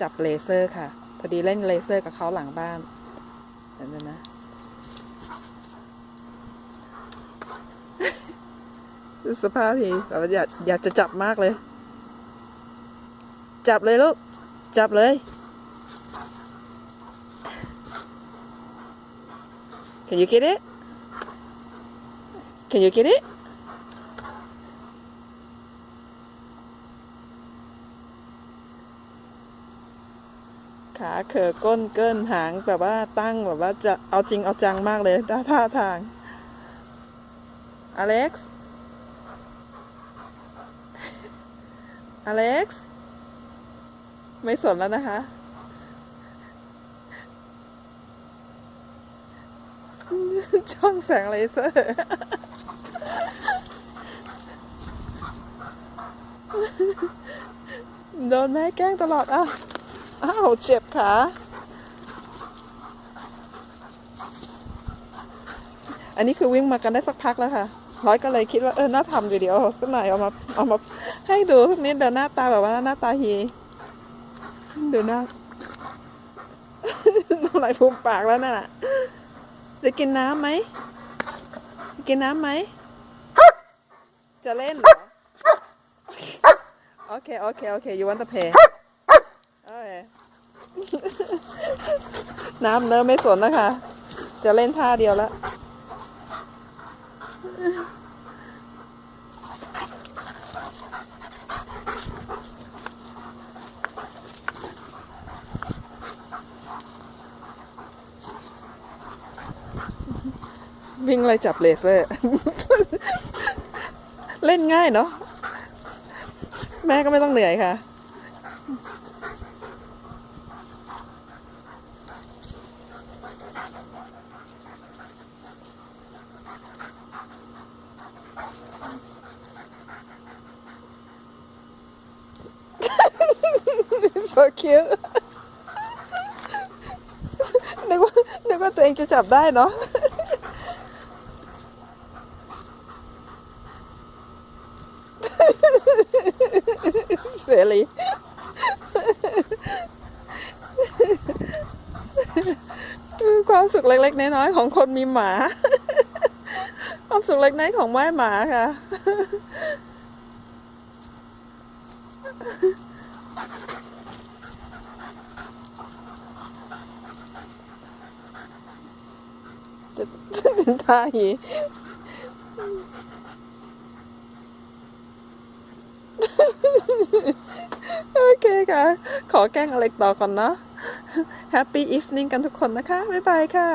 จับเลเซอร์ค่ะ พอดีเล่นเลเซอร์กับเขาหลังบ้านเดี๋ยวนะ สภาพทีแบบอยากอยากจะจับมากเลย จับเลยลูก จับเลย Can you get it? Can you get it? ขาเขอก้นเกินหางแบบว่าตั้งแบบว่าจะเอาจริงเอาจังมากเลยท่าท่าทาง อเล็กซ์ อเล็กซ์ ไม่สนแล้วนะคะ ช่องแสงเลเซอร์โดนแม่แกล้งตลอดอะ อ้าวเจ็บขาอันนี้คือวิ่งมากันได้สักพักแล้วค่ะ ร้อยก็เลยคิดว่าเออน่าทำอยู่เดียวสักหน่อยเอามาเอามาให้ดูสักนิดเดี๋ยวหน้าตาแบบว่าหน้าตาฮีดูหน้าน้ำลายฟูมปากแล้วน่ะ จะกินน้ำไหม กินน้ำไหม จะเล่นเหรอ โอเค โอเค โอเค you want to play น้ำเนิ่มไม่สนนะคะ จะเล่นท่าเดียวแล้ววิ่งไล่จับเลเซอร์ เล่นง่ายเนาะ แม่ก็ไม่ต้องเหนื่อยค่ะ so cute นึกว่านึกว่าตัวเองจะจับได้เนาะเสรี ความสุขเล็กๆน้อยๆของคนมีหมา ความสุขเล็กน้อยของแม่หมาค่ะ จะจะถึงท่าหีโอเคค่ะ ขอแกล้งอเล็กต่อก่อนเนาะ Happy evening กันทุกคนนะคะ บ๊ายบายค่ะ